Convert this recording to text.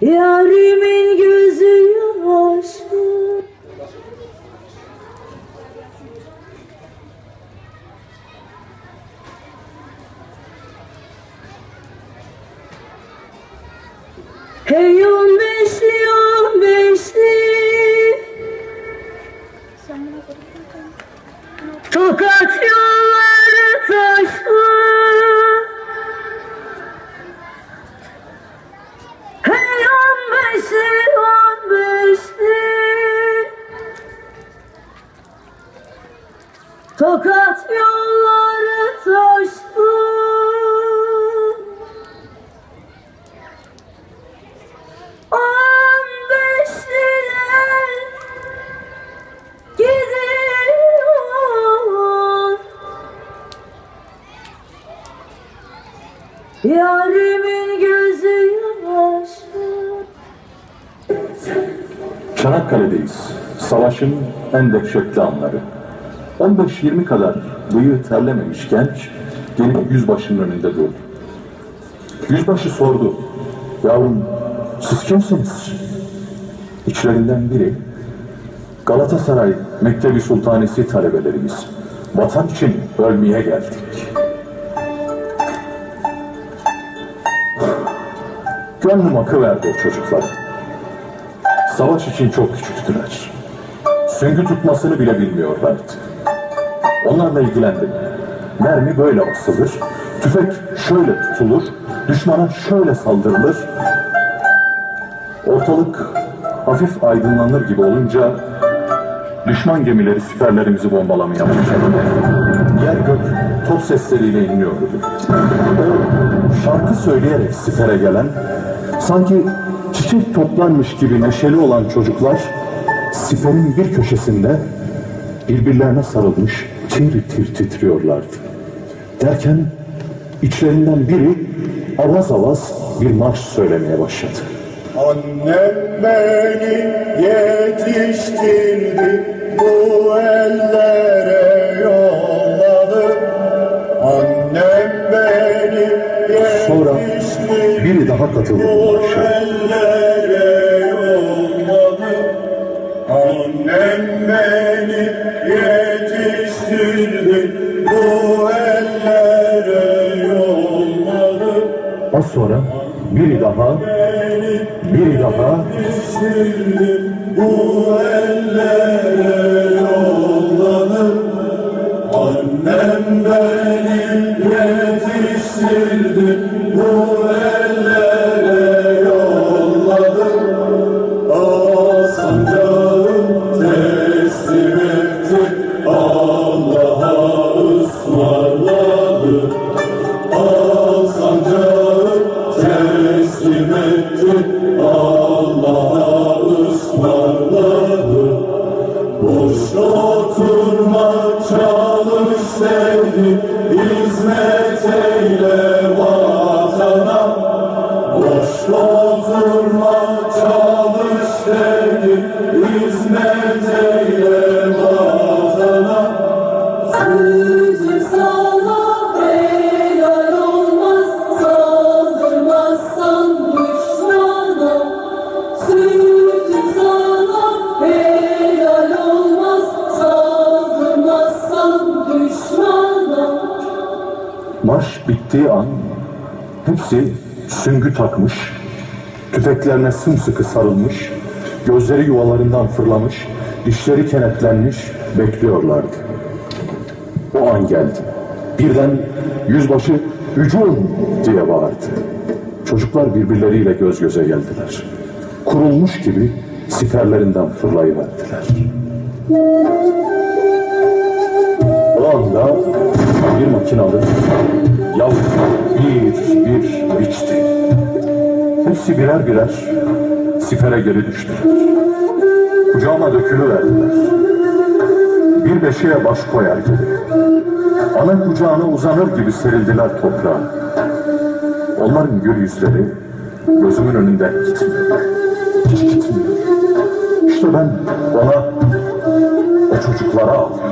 Yarimin gözü yaşlı. Hey on Yarimin gözü yaşlı Çanakkale'deyiz. Savaşın en dehşetli anları. 15-20 kadar bıyığı terlememiş genç gelip yüzbaşının önünde durdu. Yüzbaşı sordu. Yavrum siz kimsiniz? İçlerinden biri Galatasaray Mektebi Sultanesi talebelerimiz. Vatan için ölmeye geldik. Gönlüm akı verdi o çocuklara. Savaş için çok küçüktüler. Süngü tutmasını bile bilmiyorlardı. Onlarla ilgilendim. Mermi böyle asılır, tüfek şöyle tutulur, düşmana şöyle saldırılır. Ortalık hafif aydınlanır gibi olunca düşman gemileri siperlerimizi bombalamaya başladı. Yer gök top sesleriyle inliyordu. O şarkı söyleyerek sipere gelen, sanki çiçek toplanmış gibi neşeli olan çocuklar siperin bir köşesinde birbirlerine sarılmış tir tir titriyorlardı. Derken içlerinden biri avaz avaz bir marş söylemeye başladı. Annem beni yetiştirdi, bu ellere biri daha katıldı bu marşa. Annem beni yetiştirdi, bu ellere yolladı. Az sonra biri daha, biri daha Bu ellere sevdi Hizmet eyle vatana Marş bittiği an hepsi süngü takmış, tüfeklerine sımsıkı sarılmış, gözleri yuvalarından fırlamış, dişleri kenetlenmiş bekliyorlardı. O an geldi. Birden yüzbaşı hücum diye bağırdı. Çocuklar birbirleriyle göz göze geldiler. Kurulmuş gibi siperlerinden fırlayıverdiler. O anda bir makinalı yavru bir bir biçti. Hepsi birer birer sipere geri düştüler. Kucağıma dökülüverdiler. Bir beşiğe baş koyar gibi. Ana kucağına uzanır gibi serildiler toprağa. Onların gül yüzleri gözümün önünden gitmiyor. Hiç gitmiyor. İşte ben ona o çocuklara ağlıyorum.